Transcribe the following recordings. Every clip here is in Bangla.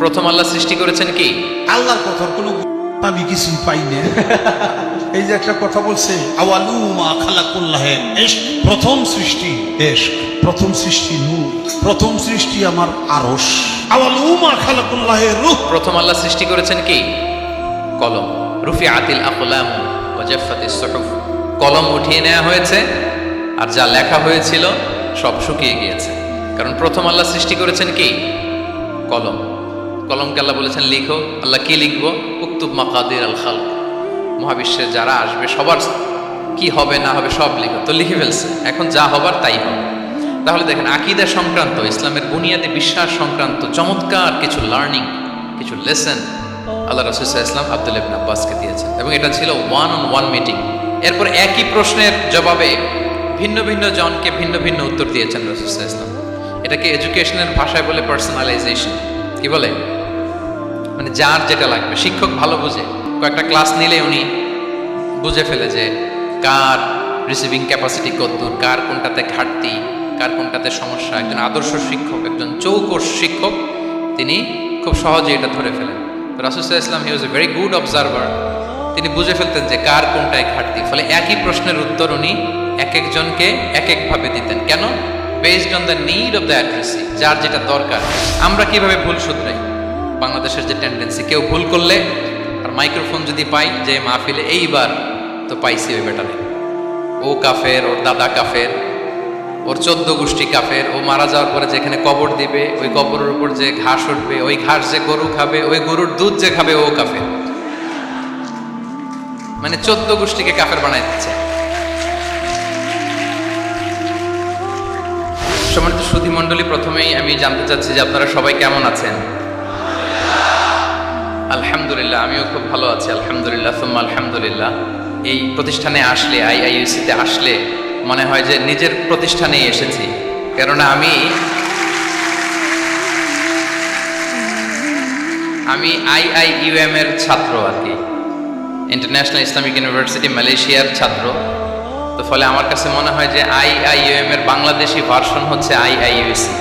প্রথম আল্লাহ সৃষ্টি করেছেন কি? আল্লাহর কথার কোনো আমি কিছুই পাই না। এই যে একটা কথা বলছে আওয়ালু মা খালাকুল্লাহে এশক প্রথম সৃষ্টি এশক প্রথম সৃষ্টি নূর প্রথম সৃষ্টি আমার আরস আওয়ালু মা খালাকুল্লাহে রূহ। প্রথম আল্লাহ সৃষ্টি করেছেন কি? কলম। রুফি আতিল আকলাম ওজাফাতি সহফ। কলম উঠিয়ে নেওয়া হয়েছে আর যা লেখা হয়েছিল সব শুকিয়ে গিয়েছে। কারণ প্রথম আল্লাহ সৃষ্টি করেছেন কি? কলম। কলমকে আল্লাহ বলেছেন, লিখো। আল্লাহ কি লিখব? উক্তুব মাকাদির আল খাল মহাবিশ্বের যারা আসবে, সবার কি হবে, না হবে, সব লিখো। তো লিখে ফেলছে। এখন যা হবার তাই হবে। তাহলে দেখেন, আকিদা সংক্রান্ত, ইসলামের বুনিয়াদে বিশ্বাস সংক্রান্ত চমৎকার কিছু লার্নিং কিছু লেসন আল্লাহ রসুল্লাহ ইসলাম আব্দুল ইবন আব্বাসকে দিয়েছেন। এবং এটা ছিল ওয়ান অন ওয়ান মিটিং এরপর একই প্রশ্নের জবাবে ভিন্ন ভিন্ন জনকে ভিন্ন ভিন্ন উত্তর দিয়েছেন রসুল্লাহ ইসলাম এটাকে এডুকেশনের ভাষায় বলে পার্সোনালাইজেশন কি বলে? মানে যার যেটা লাগবে। শিক্ষক ভালো বুঝে। কয়েকটা ক্লাস নিলে উনি বুঝে ফেলে যে কার রিসিভিং ক্যাপাসিটি কতদূর কার কোনটাতে ঘাটতি, কার কোনটাতে সমস্যা। একজন আদর্শ শিক্ষক, একজন চৌকস শিক্ষক, তিনি খুব সহজে এটা ধরে ফেলেন। রাসুসাহ ইসলাম he was a very good observer তিনি বুঝে ফেলতেন যে কার কোনটায় ঘাটতি। ফলে একই প্রশ্নের উত্তর উনি এক একজনকে এক একভাবে দিতেন। কেন? Based on the need of the addressee যার যেটা দরকার। আমরা কীভাবে ভুল শুধরাই? বাংলাদেশের যে টেন্ডেন্সি কেউ ভুল করলে আর মাইক্রোফোন যদি পাই যে মাহফিলে এইবার তো পাইছি ওই বেটারে ও কাফের, ওর দাদা কাফের, ওর চোদ্দ গোষ্ঠী কাফের, ও মারা যাওয়ার পরে যেখানে কবর দিবে, ওই কবরের উপর যে ঘাস উঠবে, ওই ঘাস যে গরু খাবে, ওই গরুর দুধ যে খাবে, ও কাফের। মানে চোদ্দ গোষ্ঠীকে কাফের বানাই দিচ্ছে। সম্মানিত সুধী মণ্ডলী, প্রথমেই আমি জানতে চাচ্ছি যে আপনারা সবাই কেমন আছেন? আলহামদুলিল্লাহ, আমিও খুব ভালো আছি, আলহামদুলিল্লাহ, সুম্মা আলহামদুলিল্লাহ। এই প্রতিষ্ঠানে আসলে আইআইইউসিতে আসলে মনে হয় যে নিজের প্রতিষ্ঠানেই এসেছি। কেননা আমি আমি আইআইইউএম এর ছাত্র আর কি। ইন্টারন্যাশনাল ইসলামিক ইউনিভার্সিটি মালয়েশিয়ার ছাত্র। তো ফলে আমার কাছে মনে হয় যে আইআইইউএম এর বাংলাদেশি ভার্সন হচ্ছে আইআইইউসি।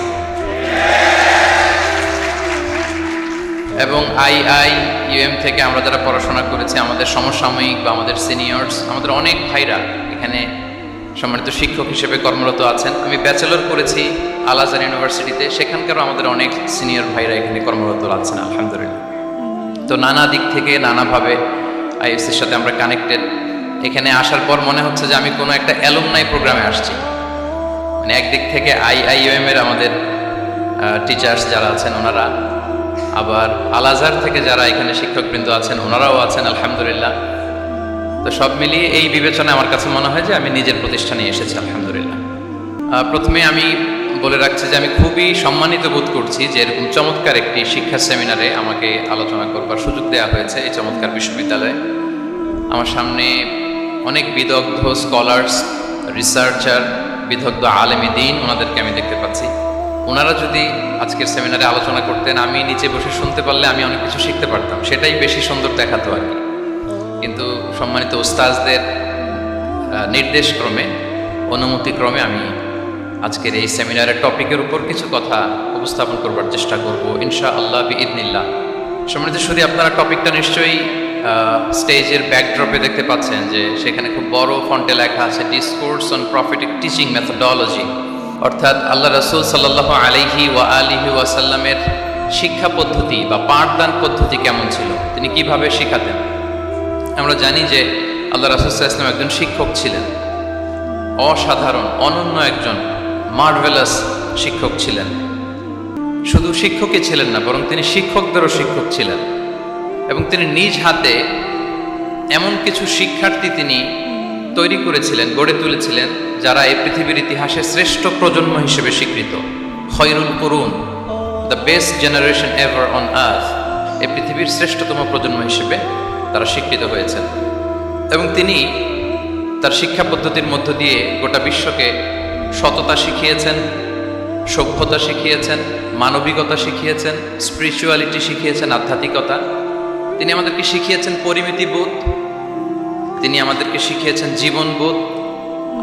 এবং আইআইইউএম থেকে আমরা যারা পড়াশোনা করেছি, আমাদের সমসাময়িক বা আমাদের সিনিয়র্স, আমাদের অনেক ভাইরা এখানে সম্মানিত শিক্ষক হিসেবে কর্মরত আছেন। আমি ব্যাচেলর করেছি আল আজহার ইউনিভার্সিটিতে, সেখানকারও আমাদের অনেক সিনিয়র ভাইরা এখানে কর্মরত আছেন, আলহামদুলিল্লাহ। তো নানা দিক থেকে, নানাভাবে আইএসসির সাথে আমরা কানেক্টেড এখানে আসার পর মনে হচ্ছে যে আমি কোনো একটা অ্যালুমনাই প্রোগ্রামে আসছি। মানে একদিক থেকে আইআইএম এর আমাদের টিচার্স যারা আছেন, ওনারা আবার আল আজহার থেকে যারা এখানে শিক্ষকবৃন্দ আছেন, ওনারাও আছেন, আলহামদুলিল্লাহ। তো সব মিলিয়ে এই বিবেচনায় আমার কাছে মনে হয় যে আমি নিজের প্রতিষ্ঠানে এসেছি, আলহামদুলিল্লাহ। প্রথমে আমি বলে রাখছি যে আমি খুবই সম্মানিত বোধ করছি যে এরকম চমৎকার একটি শিক্ষা সেমিনারে আমাকে আলোচনা করবার সুযোগ দেওয়া হয়েছে এই চমৎকার বিশ্ববিদ্যালয়ে। আমার সামনে অনেক বিদগ্ধ, স্কলার্স, রিসার্চার, বিদগ্ধ আলেমী দিন ওনাদেরকে আমি দেখতে পাচ্ছি। ওনারা যদি আজকের সেমিনারে আলোচনা করতেন, আমি নিচে বসে শুনতে পারলে আমি অনেক কিছু শিখতে পারতাম। সেটাই বেশি সুন্দর দেখাতো আর কি। কিন্তু সম্মানিত ওস্তাজদের নির্দেশক্রমে, অনুমতিক্রমে আমি আজকের এই সেমিনারের টপিকের উপর কিছু কথা উপস্থাপন করবার চেষ্টা করব ইনশা আল্লাহ বি ইদনিল্লাহ সম্মানিত শুধু আপনারা টপিকটা নিশ্চয়ই স্টেজের ব্যাকড্রপে দেখতে পাচ্ছেন যে সেখানে খুব বড় ফন্টে লেখা আছে discourse on prophetic teaching methodology অর্থাৎ আল্লাহ রসুল সাল্লাহ আলিহি ওয়া আলিহি ওয়াসাল্লামের শিক্ষা পদ্ধতি বা পাঠদান পদ্ধতি কেমন ছিল? তিনি কীভাবে শিখাতেন? আমরা জানি যে আল্লাহ রাসুল্লাহ ইসলাম একজন শিক্ষক ছিলেন। অসাধারণ, অনন্য একজন মার্ভেলাস শিক্ষক ছিলেন। শুধু শিক্ষকই ছিলেন না, বরং তিনি শিক্ষকদেরও শিক্ষক ছিলেন। এবং তিনি নিজ হাতে এমন কিছু শিক্ষার্থী তিনি তৈরি করেছিলেন, গড়ে তুলেছিলেন, যারা এই পৃথিবীর ইতিহাসে শ্রেষ্ঠ প্রজন্ম হিসেবে স্বীকৃত। খৈরুল করুন the best generation ever on earth এই পৃথিবীর শ্রেষ্ঠতম প্রজন্ম হিসেবে তারা স্বীকৃত হয়েছেন। এবং তিনি তার শিক্ষা পদ্ধতির মধ্য দিয়ে গোটা বিশ্বকে সততা শিখিয়েছেন, সভ্যতা শিখিয়েছেন, মানবিকতা শিখিয়েছেন স্পিরিচুয়ালিটি শিখিয়েছেন, আধ্যাত্মিকতা। তিনি আমাদেরকে শিখিয়েছেন পরিমিতিবোধ তিনি আমাদেরকে শিখিয়েছেন জীবনবোধ,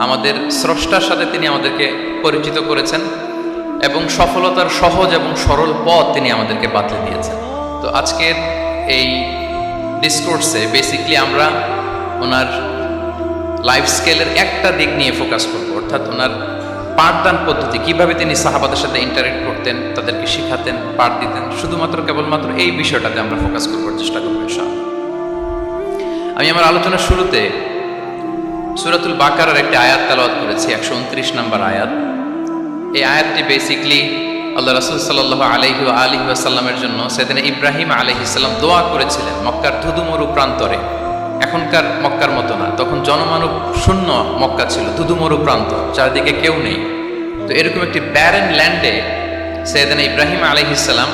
আমাদের স্রষ্টার সাথে তিনি আমাদেরকে পরিচিত করেছেন, এবং সফলতার সহজ এবং সরল পথ তিনি আমাদেরকে বাতলে দিয়েছেন তো আজকের এই ডিসকোর্সে বেসিকলি আমরা ওনার লাইফ স্কেলের একটা দিক নিয়ে ফোকাস করব, অর্থাৎ ওনার পাঠদান পদ্ধতি, কীভাবে তিনি সাহাবাদের সাথে ইন্টারেক্ট করতেন, তাদেরকে শিখাতেন, পাঠ দিতেন, শুধুমাত্র কেবলমাত্র এই বিষয়টাতে আমরা ফোকাস করবার চেষ্টা করব, ইনশাআল্লাহ। আমি আমার আলোচনার শুরুতে সুরাতুল বাকারার একটি আয়াত তালাওয়াত করেছি, একশো উনত্রিশ নম্বর আয়াত। এই আয়াতটি বেসিকলি আল্লাহ রসুল সাল্লাহ আলহি আলী আসাল্লামের জন্য সেদিন ইব্রাহিম আলহিসাল্লাম দোয়া করেছিলেন মক্কার ধুধুমরু প্রান্তরে। এখনকার মক্কার মতো না, তখন জনমানব শূন্য মক্কা ছিল, ধুধুমরু প্রান্ত, চারদিকে কেউ নেই। তো এরকম একটি ব্যারেন ল্যান্ডে সেদিন ইব্রাহিম আলহিসাল্লাম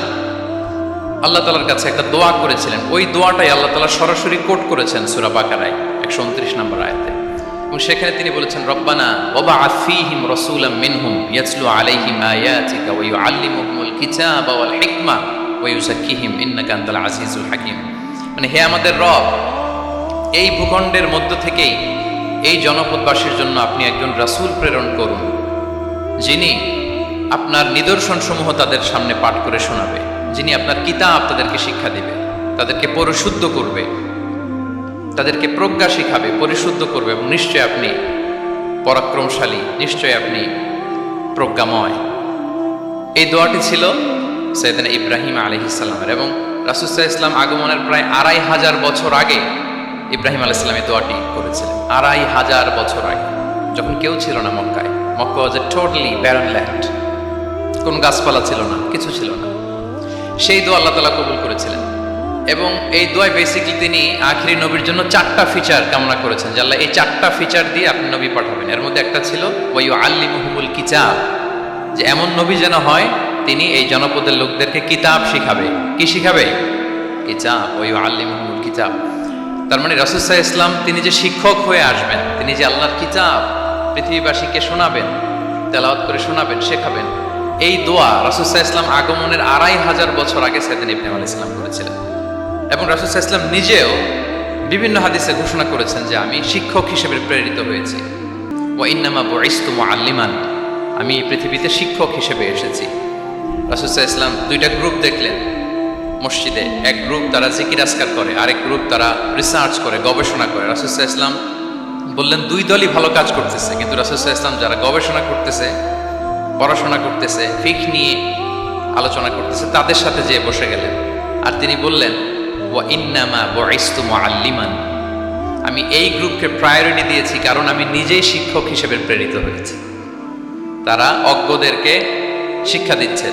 আল্লাহ তালার কাছে একটা দোয়া করেছিলেন। ওই দোয়াটাই আল্লাহ তালা সরাসরি কোট করেছেন সুরা বাকারায়, একশো উনত্রিশ নম্বর আয়তে। এবং সেখানে তিনি বলেছেন, রব্বানা ওবা আফিহিম রসুলাম মিনহুম ইয়াতলু আলাইহিম আয়াতিকা ওয়া ইউআল্লিমুহুমুল কিতাবা ওয়াল হিকমা ওয়া ইউযাক্কিহিম ইন্নাকা আনতাল আজিজুল হাকিম। মানে হে আমাদের রব, এই ভূখণ্ডের মধ্য থেকেই এই জনপদবাসীর জন্য আপনি একজন রাসূল প্রেরণ করুন, যিনি আপনার নিদর্শন সমূহ তাদের সামনে পাঠ করে শোনাবে। যিনি আপনার কিতাব তাদেরকে শিক্ষা দিবে, তাদেরকে পরিশুদ্ধ করবে, তাদেরকে প্রজ্ঞা শিখাবে, পরিশুদ্ধ করবে এবং নিশ্চয় আপনি পরাক্রমশালী, নিশ্চয় আপনি প্রজ্ঞাময়। এই দোয়াটি ছিল সৈয়দিন ইব্রাহিম আলহিসাল্লামের এবং রাসুসাহ ইসলাম আগমনের প্রায় আড়াই হাজার বছর আগে ইব্রাহিম আলাহ ইসলাম এই দোয়াটি করেছিলেন। আড়াই হাজার বছর আগে, যখন কেউ ছিল না মক্কায়, Mecca was a totally barren land কোনো গাছপালা ছিল না, কিছু ছিল না। সেই দোয়া আল্লাহ তালা কবুল করেছিলেন। এবং এই দোয়ায় বেসিকলি তিনি আখিরি নবীর জন্য চারটা ফিচার কামনা করেছেন আল্লাহ এই চারটা ফিচার দিয়ে আপনি নবী পাঠাবেন। এর মধ্যে একটা ছিল ওই আল্লি মুহমুল কিতাব যে এমন নবী যেন হয়, তিনি এই জনপদের লোকদেরকে কিতাব শিখাবে। কি শিখাবে? কিতাব ওই আল্লি মুহমুল কিতাব। তার মানে রাসুসাহ ইসলাম তিনি যে শিক্ষক হয়ে আসবেন, তিনি যে আল্লাহর কিতাব পৃথিবীবাসীকে শোনাবেন, তেলাওয়াত করে শোনাবেন, শেখাবেন এই দোয়া রাসুসাহ ইসলাম আগমনের আড়াই হাজার বছর আগে সেদিন ইবনে আল ইসলাম করেছিলেন। এবং রাসুসাহ ইসলাম নিজেও বিভিন্ন হাদিসে ঘোষণা করেছেন যে আমি শিক্ষক হিসেবে প্রেরিত হয়েছি। ও ইন্নামা বইস্তু আল্লিমান আমি পৃথিবীতে শিক্ষক হিসেবে এসেছি। রাসুসাহ ইসলাম দুইটা গ্রুপ দেখলেন। মসজিদে এক গ্রুপ তারা জিকির আসকার করে, আরেক গ্রুপ তারা রিসার্চ করে, গবেষণা করে। রাসুসাহ ইসলাম বললেন, দুই দলই ভালো কাজ করতেছে, কিন্তু রাসুসাহ ইসলাম যারা গবেষণা করতেছে পড়াশোনা করতেছে, ফিক নিয়ে আলোচনা করতেছে, তাদের সাথে যেয়ে বসে গেলেন। আর তিনি বললেন, ওয়া ইন্নামা বয়স্তু আল্লিমান আমি এই গ্রুপকে প্রায়োরিটি দিয়েছি, কারণ আমি নিজেই শিক্ষক হিসেবে প্রেরিত হয়েছি। তারা অজ্ঞদেরকে শিক্ষা দিচ্ছে,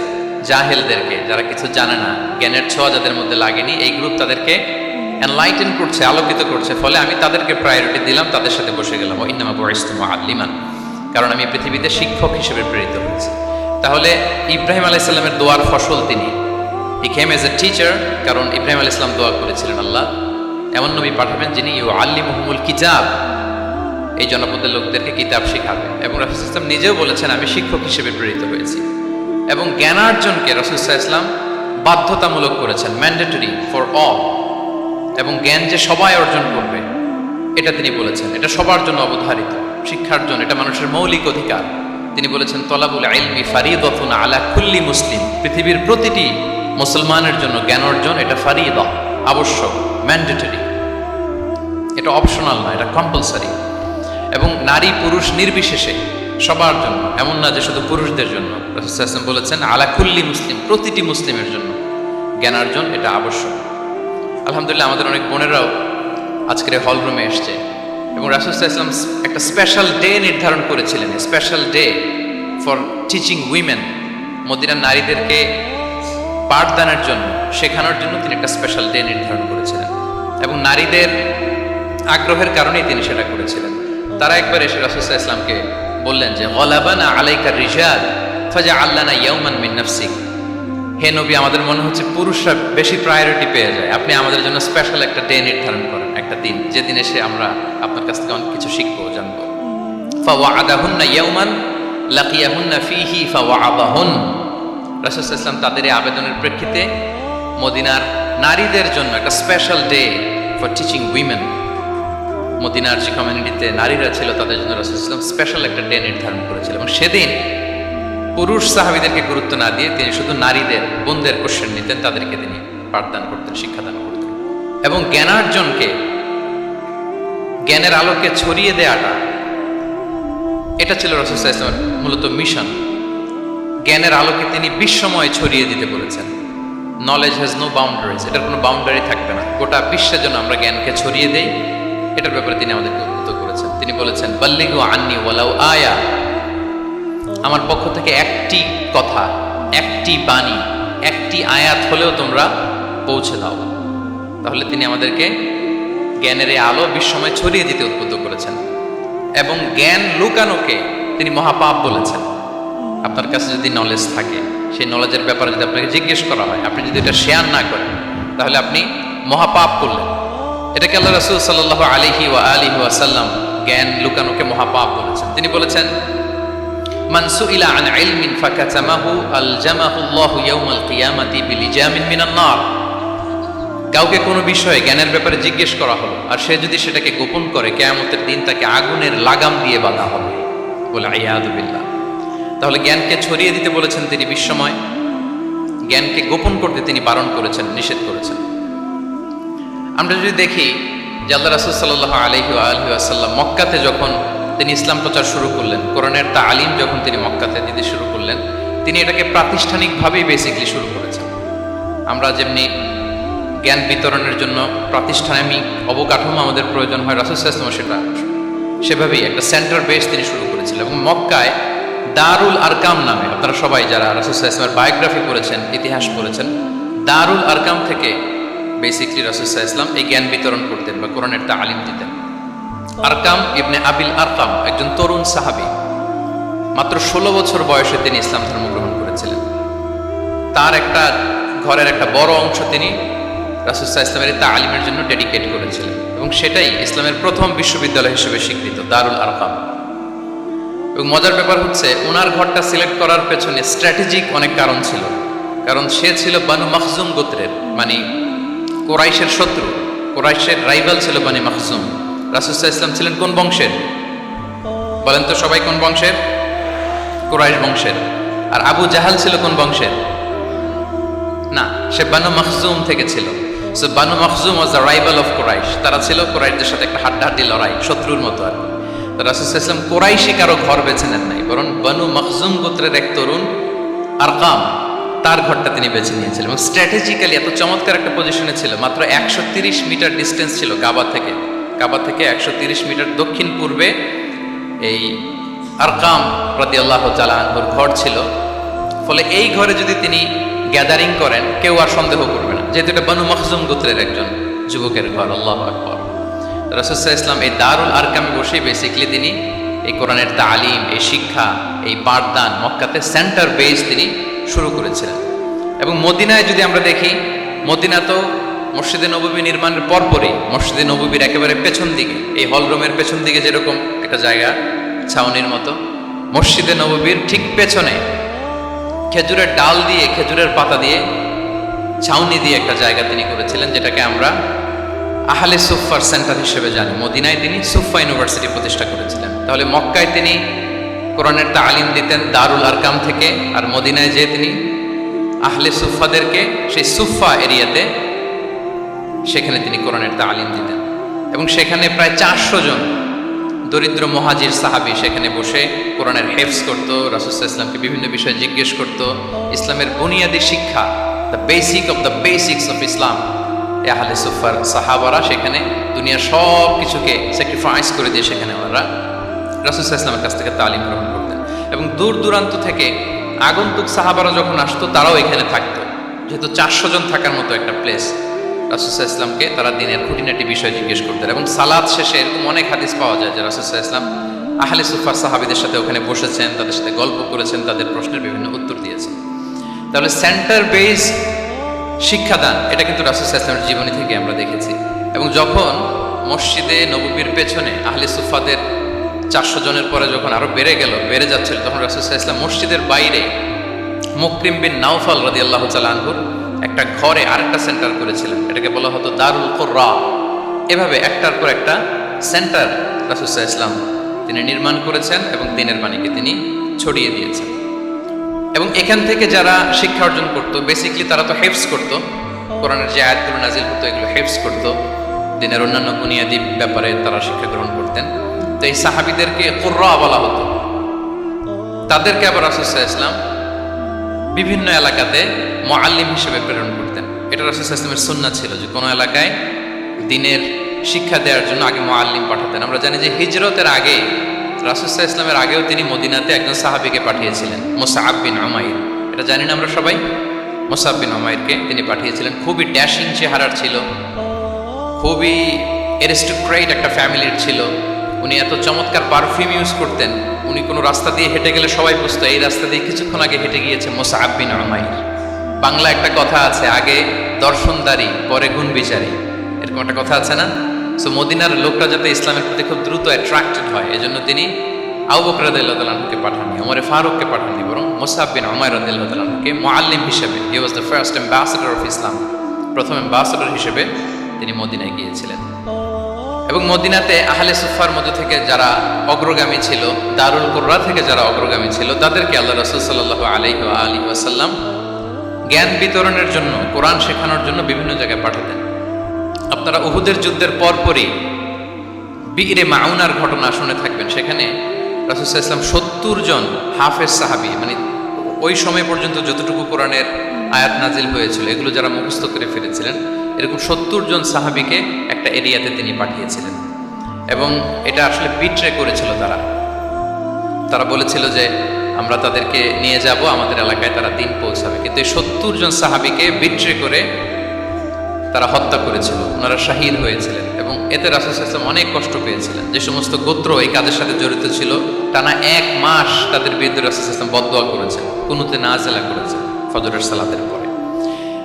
জাহেলদেরকে, যারা কিছু জানে না, জ্ঞানের ছোঁয়া যাদের মধ্যে লাগেনি, এই গ্রুপ তাদেরকে এনলাইটেন করছে, আলোকিত করছে। ফলে আমি তাদেরকে প্রায়োরিটি দিলাম, তাদের সাথে বসে গেলাম। ও ইন্নামা বয়স্তু আল্লিমান কারণ আমি পৃথিবীতে শিক্ষক হিসেবে প্রেরিত হয়েছি। তাহলে ইব্রাহিম আলাইসাল্লামের দোয়ার ফসল তিনি। হি খেম এজ এ টিচার কারণ ইব্রাহিম আলাইহিস সালাম দোয়া করেছিলেন আল্লাহ। এমন নবী পাঠাবেন যিনি ইউ আল্লি মুহমুল কিতাব। এই জনপদের লোকদেরকে কিতাব শিখাবেন। এবং রাসুল ইসলাম নিজেও বলেছেন, আমি শিক্ষক হিসেবে প্রেরিত হয়েছি। এবং জ্ঞানার্জনকে রসুল্লাহ ইসলাম বাধ্যতামূলক করেছেন ম্যান্ডেটরি ফর অল এবং জ্ঞান যে সবাই অর্জন করবে, এটা তিনি বলেছেন। এটা সবার জন্য অবধারিত। শিক্ষার জন্য, এটা মানুষের মৌলিক অধিকার। তিনি বলেছেন, তলাবুল আইলমি ফারিদতুন আলা কুল্লি মুসলিম। পৃথিবীর প্রতিটি মুসলমানের জন্য জ্ঞান অর্জন, এটা ফারিদ, আবশ্যক ম্যান্ডেটরি এটা অপশনাল না, এটা কম্পালসারি এবং নারী পুরুষ নির্বিশেষে সবার জন্য, এমন না যে শুধু পুরুষদের জন্য। রসুলাম বলেছেন, আলা কুল্লি মুসলিম, প্রতিটি মুসলিমের জন্য জ্ঞানার্জন এটা আবশ্যক। আলহামদুলিল্লাহ, আমাদের অনেক বোনেরাও আজকের হল রুমে এসছে। এবং রাসুল্লাহ ইসলাম একটা স্পেশাল ডে নির্ধারণ করেছিলেন special day for teaching women মদিনার নারীদেরকে পাঠদানের জন্য, শেখানোর জন্য তিনি একটা স্পেশাল ডে নির্ধারণ করেছিলেন। এবং নারীদের আগ্রহের কারণেই তিনি সেটা করেছিলেন। তারা একবার এসে রাসুল্লাহ ইসলামকে বললেন যে, গলাবানা আলাইকার রিজাল ফাজা আল্লানা ইয়াউমান মিন নাফসিক। হে নবী, আমাদের মনে হচ্ছে পুরুষরা বেশি প্রায়োরিটি পেয়ে যায়। আপনি আমাদের জন্য স্পেশাল একটা ডে নির্ধারণ করেন। একটা দিন, যে দিন এসে আমরা আপনার কাছ থেকে অনেক কিছু শিখব, জানব। তাদের আবেদনের প্রেক্ষিতে মদিনার নারীদের জন্য একটা special day for teaching women মদিনার যে কমিউনিটিতে নারীরা ছিল, তাদের জন্য স্পেশাল একটা ডে নির্ধারণ করেছিল। এবং সেদিন পুরুষ সাহাবিদেরকে গুরুত্ব না দিয়ে তিনি শুধু নারীদের, বোনদের কোশ্চেন নিতেন, তাদেরকে তিনি পাঠদান করতেন, শিক্ষাদান করতেন। এবং জ্ঞানার্জনকে জ্ঞানের আলোকে ছড়িয়ে দেওয়াটা এটা ছিল রসুল্লাহ মূলত মিশন। জ্ঞানের আলোকে তিনি বিশ্বময় ছড়িয়ে দিতে বলেছেন। নলেজ হ্যাজ নো বাউন্ডারিজ এটার কোনো বাউন্ডারি থাকবে না। গোটা বিশ্বের জন্য আমরা জ্ঞানকে ছড়িয়ে দেই, এটার ব্যাপারে তিনি আমাদেরকে উদ্বুদ্ধ করেছেন। তিনি বলেছেন, বাল্লিগু আন্নি ওয়ালাউ আয়া। আমার পক্ষ থেকে একটি কথা, একটি বাণী, একটি আয়াত হলেও তোমরা পৌঁছে দাও। তাহলে তিনি আমাদেরকে জ্ঞানের এই আলো বিশ্বময় ছড়িয়ে দিতে উদ্বুদ্ধ করেছেন এবং জ্ঞান লুকানোকে তিনি মহাপাপ বলেছেন। আপনার কাছে যদি নলেজ থাকে, সেই নলেজের ব্যাপারে যদি আপনাকে জিজ্ঞেস করা হয়, আপনি যদি এটা শেয়ার না করেন, তাহলে আপনি মহাপাপ করলেন। এটাকে আল্লাহ রসুল সাল্লাহ আলিহি ওয়া আলিহি ওয়াসাল্লাম জ্ঞান লুকানোকে মহাপাপ বলেছেন। তিনি বলেছেন, মান সুইলা আন ইলমিন ফাকাতামাহু আলজামাহু আল্লাহু ইয়াউমাল কিয়ামাতি বিলিজামিন মিনান নার। কাউকে কোনো বিষয়ে জ্ঞানের ব্যাপারে জিজ্ঞেস করা হলো, আর সে যদি সেটাকে গোপন করে, কেয়ামতের দিন তাকে আগুনের লাগাম দিয়ে বাঁধা হবে। বলে আয়াদুবিল্লাহ তাহলে জ্ঞানকে ছড়িয়ে দিতে বলেছেন তিনি বিশ্বময়। জ্ঞানকে গোপন করতে তিনি বারণ করেছেন, নিষেধ করেছেন। আমরা যদি দেখি যে আল্লাহ রাসুল সাল্লাহ আলহি আলহি আসাল্লাম মক্কাতে যখন তিনি ইসলাম প্রচার শুরু করলেন, কোরআনের তা আলিম যখন তিনি মক্কাতে দিতে শুরু করলেন, তিনি এটাকে প্রাতিষ্ঠানিকভাবেই বেসিকলি শুরু করেছেন। আমরা যেমনি জ্ঞান বিতরণের জন্য প্রাতিষ্ঠানিক অবকাঠামো আমাদের প্রয়োজন হয় রাসুল ইসলাম সেটা। সেভাবেই একটা সেন্টার বেস তিনি শুরু করেছিলেন এবং মক্কায় দারুল আরকাম নামে, আপনারা সবাই যারা রাসুল ইসলামের বায়োগ্রাফি করেছেন, ইতিহাস পড়েছেন, দারুল আরকাম থেকে বেসিকলি রাসুসাহ ইসলাম এই জ্ঞান বিতরণ করতেন বা কোরআনের তা আলিম দিতেন। আরকাম ইবনে আবিল আরকাম একজন তরুণ সাহাবি। মাত্র ষোলো বছর বয়সে তিনি ইসলাম ধর্ম গ্রহণ করেছিলেন। তার একটা ঘরের একটা বড় অংশ তিনি রাসুসাহ ইসলামের তা আলিমের জন্য ডেডিকেট করেছিলেন এবং সেটাই ইসলামের প্রথম বিশ্ববিদ্যালয় হিসেবে স্বীকৃত, দারুল আরকাম। এবং মজার ব্যাপার হচ্ছে, ওনার ঘরটা সিলেক্ট করার পেছনে স্ট্র্যাটেজিক অনেক কারণ ছিল। কারণ সে ছিল বানু মাহজুম গোত্রের মানে কোরাইশের শত্রু। কোরাইশের রাইভাল ছিল বানি মাহজুম রাসুসাহ ইসলাম ছিলেন কোন বংশের? বলেন তো সবাই কোন বংশের? কোরাইশ বংশের। আর আবু জাহাল ছিল কোন বংশের? না, সে বানু মখজুম থেকে ছিল। So Banu Makhzum was the rival of Quraish তারা ছিল কোরাইশদের সাথে একটা হাড্ডাহাড্ডি লড়াই, শত্রুর মতো আর কি। রাসুসাহ ইসলাম কোরাইশি কারও ঘর বেছে নেন নাই, বরং বানু মখজুম গোত্রের এক তরুণ, আরকাম, তার ঘরটা তিনি বেছে নিয়েছিলেন। এবং স্ট্র্যাটেজিক্যালি এত চমৎকার একটা পজিশনে ছিল, মাত্র একশো তিরিশ মিটার ডিস্টেন্স ছিল কাবা থেকে। কাবা থেকে একশো তিরিশ মিটার দক্ষিণ পূর্বে এই আরকাম প্রতি আল্লাহ তালাহুর ঘর ছিল। ফলে এই ঘরে যদি তিনি গ্যাদারিং করেন, কেউ আর সন্দেহ করবে না। যেহেতু এটা বানু মখজুম গোত্রের একজন যুবকের ঘর, আল্লাহ আকবর। রসুসাহ ইসলাম এই দারুল আরকামে বসেই বেসিকলি তিনি এই কোরআনের তালিম, এই শিক্ষা, এই পাঠদান মক্কাতে সেন্টার বেস তিনি শুরু করেছিলেন। এবং মদিনায় যদি আমরা দেখি মদিনা তো মসজিদে নবী নির্মাণের পরপরই মসজিদে নবীর একেবারে পেছন দিকে, এই হলরুমের পেছন দিকে যেরকম একটা জায়গা, ছাউনির মতো, মসজিদে নবীর ঠিক পেছনে খেজুরের ডাল দিয়ে, খেজুরের পাতা দিয়ে, ছাউনি দিয়ে একটা জায়গা তিনি করেছিলেন, যেটাকে আমরা আহলে সুফার সেন্টার হিসেবে জানি। মদিনায় তিনি সুফা ইউনিভার্সিটি প্রতিষ্ঠা করেছিলেন। তাহলে মক্কায় তিনি কোরআনের তালিম দিতেন দারুল আরকাম থেকে, আর মদিনায় যে তিনি আহলে সুফাদেরকে সেই সুফা এরিয়াতে সেখানে তিনি কোরআনের তালিম দিতেন। এবং সেখানে প্রায় চারশো জন দরিদ্র মহাজির সাহাবি সেখানে বসে কোরআনের হেফস করতো রাসুসাহ ইসলামকে বিভিন্ন বিষয়ে জিজ্ঞেস করতো, ইসলামের বুনিয়াদী শিক্ষা the basic of the basics of Islam এ আহলে সুফার সাহাবারা সেখানে দুনিয়ার সব কিছুকে স্যাক্রিফাইস করে দিয়ে সেখানে ওনারা রাসুসাহ ইসলামের কাছ থেকে তালিম গ্রহণ করতেন। এবং দূর দূরান্ত থেকে আগন্তুক সাহাবারা যখন আসতো, তারাও এখানে থাকতো। যেহেতু চারশো জন থাকার মতো একটা প্লেস রাসুসাহ ইসলামকে তারা দিনের খুঁটিনাটি বিষয় জিজ্ঞেস করতেন এবং সালাদ শেষে এরকম অনেক হাদিস পাওয়া যায় যে রাসুসাহ ইসলাম আহলে সুফার সাহাবিদের সাথে ওখানে বসেছেন, তাদের সাথে গল্প করেছেন, তাদের প্রশ্নের বিভিন্ন উত্তর দিয়েছেন। তাহলে সেন্টার বেস শিক্ষাদান, এটা কিন্তু রাসুসাহ ইসলামের জীবনী থেকে আমরা দেখেছি। এবং যখন মসজিদে নবীর পেছনে আহলে সুফাদের চারশো জনের পরে যখন আরও বেড়ে গেল, বেড়ে যাচ্ছিল, তখন রাসুসাহ ইসলাম মসজিদের বাইরে মুকরিম বিন নাউফাল রাদি আল্লাহ আনহুর একটা ঘরে আরেকটা সেন্টার করেছিলেন। এটাকে বলা হতো দারুল কোর্রা। এভাবে একটার পর একটা সেন্টার রাসুসাহ ইসলাম তিনি নির্মাণ করেছেন এবং দিনের বাণীকে তিনি ছড়িয়ে দিয়েছেন। এবং এখান থেকে যারা শিক্ষা অর্জন করতো বেসিকলি তারা তো হেফস করতো। কোরআনের যে আয়াতগুলো নাজিল হতো এগুলো হেফস করতো। দিনের অন্যান্য বুনিয়াদি ব্যাপারে তারা শিক্ষা গ্রহণ করতেন। তো এই সাহাবিদেরকে কোর্রা বলা হতো। তাদেরকে আবার রাসুসাহ ইসলাম বিভিন্ন এলাকাতে মোয়াল্লিম হিসেবে প্রেরণ করতেন। এটা রাসুসাহ ইসলামের সুন্না ছিল যে কোনো এলাকায় দিনের শিক্ষা দেওয়ার জন্য আগে মোয়াল্লিম পাঠাতেন। আমরা জানি যে হিজরতের আগে রাসুসাহ ইসলামের আগেও তিনি মদিনাতে একজন সাহাবিকে পাঠিয়েছিলেন মোসাহাব বিন আমাইর এটা জানি না আমরা সবাই। মোসাহাব বিন আমাইরকে তিনি পাঠিয়েছিলেন। খুবই ড্যাশিং চেহারার ছিল। খুবই এরিস্টোক্রেট একটা ফ্যামিলির ছিল। উনি এত চমৎকার পারফিউম ইউজ করতেন, উনি কোনো রাস্তা দিয়ে হেঁটে গেলে সবাই বুঝতো, এই রাস্তা দিয়ে কিছুক্ষণ আগে হেঁটে গিয়েছে মোসা বিন আমাইর বাংলা একটা কথা আছে, আগে দর্শনদারি পরে গুণ বিচারী। এরকম একটা কথা আছে না? সো মদিনার লোকরা যাতে ইসলামের প্রতি খুব দ্রুত অ্যাট্রাক্টেড হয়, এজন্য তিনি আউ বকর রাদিল্লাহকে পাঠাননি ওমরে ফারুককে পাঠাননি বরং মোসাব বিন ওমর রাদিল্লাহকে মোয়াল্লিম হিসেবে he was the first ambassador of Islam প্রথম অ্যাম্বাসেডর হিসেবে তিনি মদিনায় গিয়েছিলেন। এবং মদিনাতে আহলে সুফার মধ্যে থেকে যারা অগ্রগামী ছিল, দারুল কুর্রা থেকে যারা অগ্রগামী ছিল, তাদেরকে আল্লাহ রসুল সাল্লাহ আলহি আলী ওয়াসাল্লাম জ্ঞান বিতরণের জন্য, কোরআন শেখানোর জন্য বিভিন্ন জায়গায় পাঠাতেন। আপনারা উহুদের যুদ্ধের পরপরই বীরে মাউনার ঘটনা শুনে থাকবেন। সেখানে রাসুসাহ ইসলাম সত্তর জন হাফেজ সাহাবি মানে ওই সময় পর্যন্ত যতটুকু কোরআনের আয়াত নাজিল হয়েছিল, এগুলো যারা মুখস্থ করে ফিরেছিলেন এরকম সত্তর জন সাহাবিকে একটা এরিয়াতে তিনি পাঠিয়েছিলেন। এবং এটা আসলে বিট্রে করেছিল তারা। তারা বলেছিল যে, আমরা তাদেরকে নিয়ে যাব, আমাদের এলাকায় তারা দিন পৌঁছাবে। কিন্তু এই সত্তর জন সাহাবিকে বিট্রে করে তারা হত্যা করেছিল। ওনারা শাহিদ হয়েছিলেন এবং এতে রাসুল অনেক কষ্ট পেয়েছিলেন। যে সমস্ত গোত্র এই কাজের সাথে জড়িত ছিল, টানা এক মাস তাদের বিরুদ্ধে রাসুল ইসলাম বদোয়া করেছেন, কোনোতে না জেলা করেছেন, ফজরের সালাতের পরে।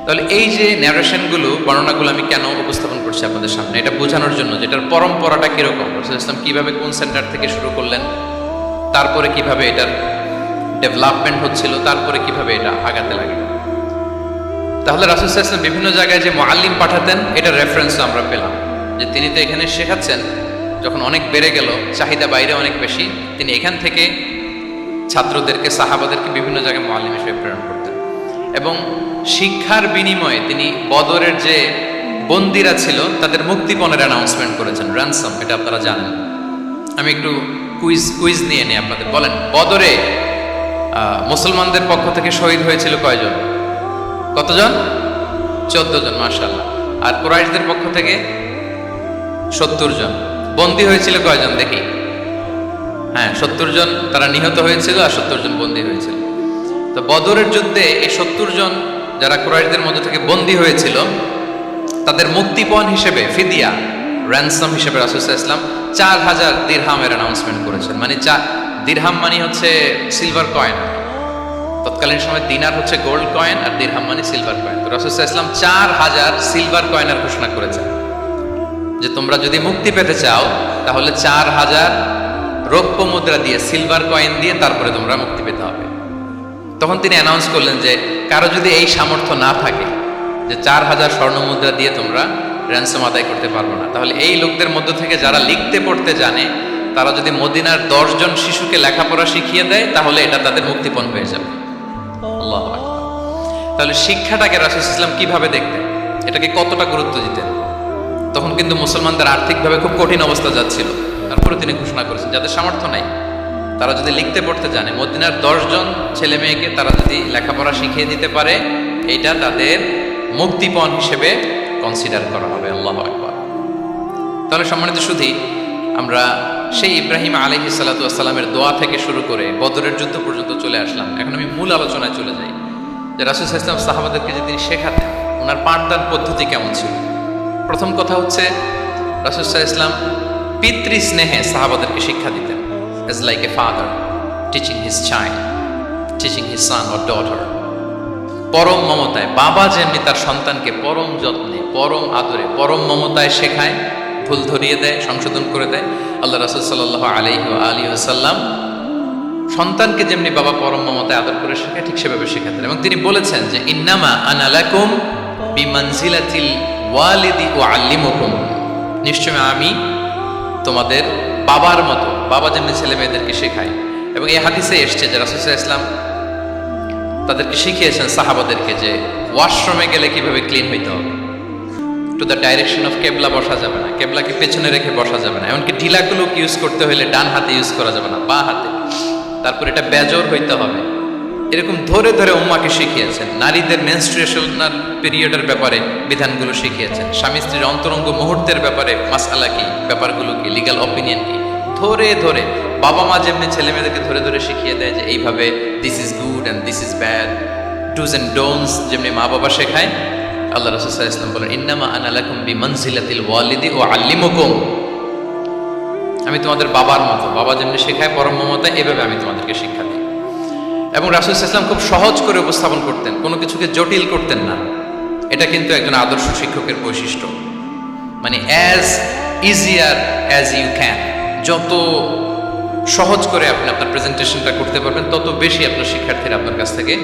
তাহলে এই যে ন্যারেশনগুলো বর্ণনাগুলো আমি কেন উপস্থাপন করছি আপনাদের সামনে? এটা বোঝানোর জন্য যেটার পরম্পরাটা কীরকম? রসুল ইসলাম কীভাবে কোন সেন্টার থেকে শুরু করলেন? তারপরে কীভাবে এটার ডেভেলপমেন্ট হচ্ছিল? তারপরে কীভাবে এটা আগাতে লাগে তাহলে রাসুল ইসলাম বিভিন্ন জায়গায় যে মোয়াল্লিম পাঠাতেন এটার রেফারেন্স আমরা পেলাম। যে তিনি তো এখানে শেখাচ্ছেন, যখন অনেক বেড়ে গেল, চাহিদা বাইরে অনেক বেশি, তিনি এখান থেকে ছাত্রদেরকে, সাহাবাদেরকে বিভিন্ন জায়গায় মোয়াল্লিম হিসেবে প্রেরণ করতেন। এবং শিক্ষার বিনিময়ে তিনি বদরের যে বন্দিরা ছিল, তাদের মুক্তিপণের অ্যানাউন্সমেন্ট করেছেন র্যানসাম এটা আপনারা জানেন। আমি একটু কুইজ কুইজ নিয়ে নিই আপনাদের। বলেন, বদরে মুসলমানদের পক্ষ থেকে শহীদ হয়েছিল কয়জন? কতজন? চোদ্দ জন মার্শাল্লাহ আর কুরাইশদের পক্ষ থেকে সত্তর জন বন্দী হয়েছিল কয়জন? দেখি। হ্যাঁ সত্তর জন তারা নিহত হয়েছিল আর সত্তর জন বন্দী হয়েছিল। তো বদরের যুদ্ধে এই সত্তর জন যারা কুরাইশদের মধ্যে থেকে বন্দী হয়েছিল, তাদের মুক্তিপণ হিসেবে ফিদিয়া র্যানসাম হিসেবে রাসুসাহ ইসলাম চার হাজার দিরহামের অ্যানাউন্সমেন্ট করেছেন। মানে চা, দিরহাম মানে হচ্ছে সিলভার কয়েন তৎকালীন সময় দিনার হচ্ছে গোল্ড কয়েন আর দিরহাম মানে সিলভার কয়েন তো রাসুসাহ ইসলাম চার হাজার সিলভার কয়েনের ঘোষণা করেছেন। যে তোমরা যদি মুক্তি পেতে চাও, তাহলে চার হাজার রৌপ্য মুদ্রা দিয়ে সিলভার কয়েন দিয়ে তারপরে তোমরা মুক্তি পেতে হবে। তখন তিনি অ্যানাউন্স করলেন যে কারও যদি এই সামর্থ্য না থাকে, যে চার হাজার স্বর্ণ মুদ্রা দিয়ে তোমরা র্যানসম আদায় করতে পারব না। তাহলে এই লোকদের মধ্য থেকে যারা লিখতে পড়তে জানে, তারা যদি মদিনার দশজন শিশুকে লেখাপড়া শিখিয়ে দেয়, তাহলে এটা তাদের মুক্তিপণ হয়ে যাবে। তাহলে শিক্ষাটাকে রাসুল ইসলাম কীভাবে দেখতেন? এটাকে কতটা গুরুত্ব দিতেন? তখন কিন্তু মুসলমানদের আর্থিকভাবে খুব কঠিন অবস্থা যাচ্ছিল। তারপরে তিনি ঘোষণা করেছেন, যাদের সামর্থ্য নাই তারা যদি লিখতে পড়তে জানে। মদিনার দশজন ছেলে মেয়েকে তারা যদি লেখাপড়া শিখিয়ে দিতে পারে, এটা তাদের মুক্তিপণ হিসেবে কনসিডার করা হবে। আল্লাহ আকবর। তাহলে সম্মানিত শুধু আমরা সেই ইব্রাহিম আলহি সাল্লাতামের দোয়া থেকে শুরু করে বদরের যুদ্ধ পর্যন্ত চলে আসলাম। এখন আমি মূল আলোচনায় চলে যাই। যে রাসুল ইসলাম সাহাবাদেরকে যে তিনি শেখাতেন, ওনার পাঠদান পদ্ধতি কেমন ছিল? প্রথম কথা হচ্ছে, রাসুল ইসলাম পিতৃ স্নেহে সাহাবাদেরকে শিক্ষা দিতেন। As like a father teaching his child teaching his son or daughter পরম মমতায় বাবা যেমনি তার সন্তানকে পরম যত্নে, পরম আদরে, পরম মমতায় শেখায়, ভুল ধরিয়ে দেয়, সংশোধন করে দেয়, আল্লাহ রাসুল সাল্লাহ আলহি আলী আসাল্লাম সন্তানকে যেমনি বাবা পরম মমতায় আদর করে শেখায়, ঠিক সেভাবে শেখাতেন। এবং তিনি বলেছেন যে, ইন্নামা আনালাকুম বিমানজিলাতিল ওয়ালিদি ও আল্লিমুকুম নিশ্চয় আমি তোমাদের বাবার মতো, বাবা যেমনি ছেলে মেয়েদেরকে শেখায়। এবং এই হাদিসে এসছে যে রাসুল ইসলাম তাদেরকে শিখিয়েছেন সাহাবাদেরকে যে ওয়াশরুমে গেলে কীভাবে ক্লিন হইতে হবে। টু দ্য ডাইরেকশন অফ কেবলা বসা যাবে না, কেবলাকে পেছনে রেখে বসা যাবে না। এমনকি ঢিলাগুলো ইউজ করতে হলে ডান হাতে ইউজ করা যাবে না, বা হাতে। তারপর এটা বেজর হইতে হবে। এরকম ধরে ধরে উম্মাকে শিখিয়েছেন। নারীদের মেনস্ট্রুয়েশনাল পিরিয়ডের ব্যাপারে বিধানগুলো শিখিয়েছেন। স্বামী স্ত্রীর অন্তরঙ্গ মুহূর্তের ব্যাপারে মাসালা কি, ব্যাপারগুলো কি লিগাল অপিনিয়ন কি? ধরে ধরে বাবা মা যেমনি ছেলে মেয়েদেরকে ধরে ধরে শিখিয়ে দেয় যে এইভাবে this is good and this is bad do's and don'ts যেমনি মা বাবা শেখায়, আল্লাহ রসুল্লাহ ইসলাম বলেন, ইন্নামা আনালাকুম বিমানজিলাতিল ওয়ালিদি ও আল্লিমুকুম। আমি তোমাদের বাবার মতো, বাবা যেমনি শেখায় পরম এভাবে আমি তোমাদেরকে শিক্ষা দিই। এবং রাসুল ইসলাম খুব সহজ করে উপস্থাপন করতেন, কোনো কিছুকে জটিল করতেন না। এটা কিন্তু একজন আদর্শ শিক্ষকের বৈশিষ্ট্য। মানে as easier as you can যত সহজ করে আপনি আপনার প্রেজেন্টেশনটা করতে পারবেন, তত বেশি আপনার শিক্ষার্থীরা আপনার কাছ থেকে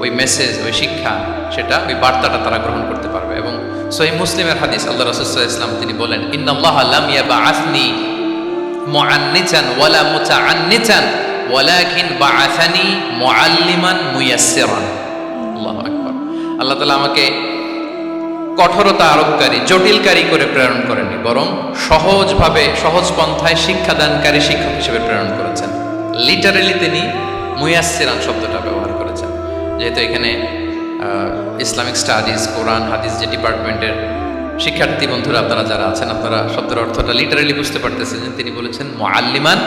ওই মেসেজ ওই শিক্ষা, সেটা, ওই বার্তাটা তারা গ্রহণ করতে পারবে। এবং সহি মুসলিমের হাদিস, আল্লাহ রসুল্লাহ ইসলাম তিনি বলেন, ইন্নাল্লাহ লাম ইয়াবাআসনি মুআন্নিচান ওয়ালা মুতাআন্নিচান। ওয়ালাকিন বাআসানি মুআল্লিমান মুয়াসসিরান। আল্লাহু আকবার। আল্লাহ তাআলা আমাকে কঠোরতা আরোপকারী, জটিলকারী করে প্রেরণ করেননি, বরং সহজভাবে, সহজ পন্থায় শিক্ষাদানকারী শিক্ষক হিসেবে প্রেরণ করেছেন। লিটারেলি তিনি মুয়াসসিরান শব্দটা ব্যবহার করেছেন। যেহেতু এখানে ইসলামিক স্টাডিজ কোরআন হাদিস যে ডিপার্টমেন্টের শিক্ষার্থী বন্ধুরা আপনারা যারা আছেন, আপনারা শব্দের অর্থটা লিটারেলি বুঝতে পারতেছেন তিনি বলেছেন মুআল্লিমান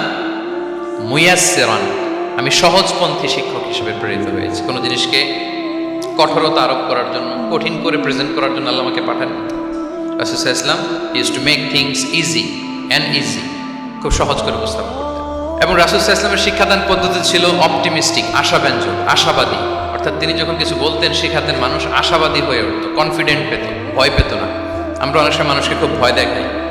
মুয়াসসিরান। আমি সহজপন্থী শিক্ষক হিসেবে প্রেরিত হয়েছি। কোনো জিনিসকে কঠোরতা আরোপ করার জন্য, কঠিন করে প্রেজেন্ট করার জন্য আল্লাহ আমাকে পাঠান। রাসুসাহ ইসলাম use to make things easy and easy খুব সহজ করে উপস্থাপন এবং রাসুসাহ ইসলামের শিক্ষাদান পদ্ধতি ছিল অপটিমিস্টিক আশাব্যঞ্জক, আশাবাদী। অর্থাৎ তিনি যখন কিছু বলতেন, শেখাতেন, মানুষ আশাবাদী হয়ে উঠত কনফিডেন্ট পেত, ভয় পেত না। আমরা অনেক সময় মানুষকে খুব ভয় দেখাই।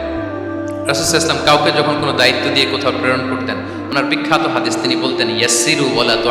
রাসুসাহ ইসলাম কাউকে যখন কোনো দায়িত্ব দিয়ে কোথাও প্রেরণ করতেন, ওনার বিখ্যাত হাদিস তিনি বলতেন ইয়াসিরু বলা তো